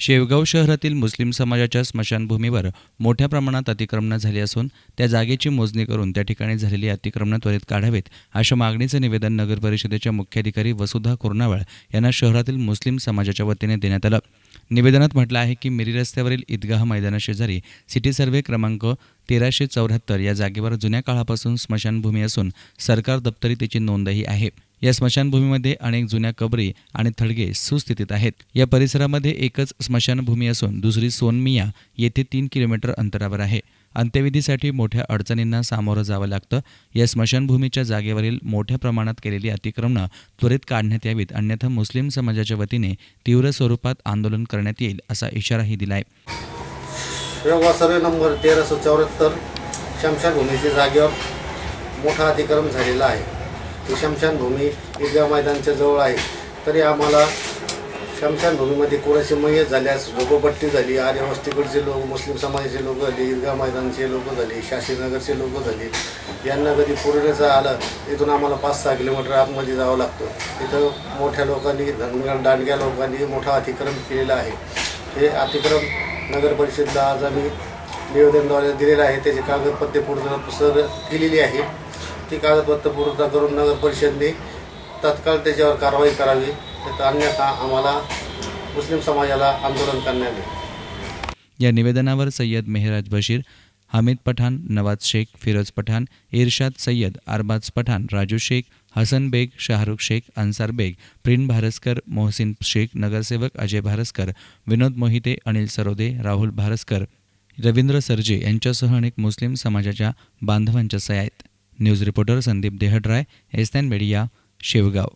शेवगाव शहरातील मुस्लिम समाजाच्या स्मशानभूमीवर मोठ्या प्रमाणात अतिक्रमणं झाली असून त्या जागेची मोजणी करून त्या ठिकाणी झालेली अतिक्रमणं त्वरित काढावीत अशा मागणीचं निवेदन नगर परिषदेच्या मुख्याधिकारी वसुधा कुर्नावळ यांना शहरातील मुस्लिम समाजाच्या वतीने देण्यात आलं. निवेदनात म्हटलं आहे की मिरी रस्त्यावरील ईदगाह मैदानाशेजारी सिटी सर्व्हे क्रमांक तेराशे चौऱ्याहत्तर या जागेवर जुन्या काळापासून स्मशानभूमी असून सरकार दप्तरी त्याची नोंदही आहे. या स्मशानभूमीमध्ये अनेक जुन्या कबरी आणि थडगे सुस्थितीत आहेत. या परिसरामध्ये एकच स्मशानभूमी असून दुसरी सोनमिया येथे तीन किलोमीटर अंतरावर आहे. अंत्यविधीसाठी मोठ्या अडचणींना सामोरं जावं लागतं. या स्मशानभूमीच्या जागेवरील मोठ्या प्रमाणात केलेली अतिक्रमणं त्वरित काढण्यात यावीत. अन्यथा मुस्लिम समाजाच्या वतीने तीव्र स्वरूपात आंदोलन करण्यात येईल असा इशाराही दिलाय. सर्वे नंबर तेराशे चौऱ्याहत्तर शमशानभूमीच्या जागेवर मोठा अतिक्रम झालेला आहे. ही शमशानभूमी ईदगाह मैदानच्या जवळ आहे. तरी आम्हाला शमशानभूमीमध्ये कोणाची मयत झाल्यास झोपपट्टी झाली आर्य वस्तीकडचे लोक मुस्लिम समाजाचे लोक झाले ईदगा मैदानचे लोक झाले शाशीनगरचे लोक झाले. यांना कधी पूर्णचं आलं इथून आम्हाला पाच सहा किलोमीटर आतमध्ये जावं लागतं. तिथं मोठ्या लोकांनी धनगण दांडग्या लोकांनी मोठा अतिक्रम केलेला आहे. हे अतिक्रम नगर परिषदला आज आम्ही निवेदनद्वारे दिलेलं आहे. त्याची कागदपत्रे पूर्ण सर केलेली आहे. ती कागदपत्र पूर्ण करून नगर परिषदने तत्काळ त्याच्यावर कारवाई करावी. तर अन्यथा आम्हाला मुस्लिम समाजाला आंदोलन करण्यात येईल. या निवेदनावर सय्यद मेहराज बशीर हमीद पठाण नवाज शेख फिरोज पठाण इर्शाद सय्यद अरबाज पठाण राजू शेख हसन बेग शाहरुख शेख अन्सार बेग प्रिन भारस्कर मोहसिन शेख नगरसेवक अजय भारस्कर विनोद मोहिते अनिल सरोदे राहुल भारस्कर रवींद्र सरजे यांच्यासह अनेक मुस्लिम समाजाच्या बांधवांच्या सया आहेत. न्यूज रिपोर्टर संदीप देहड्राय एस मीडिया शेवगाव.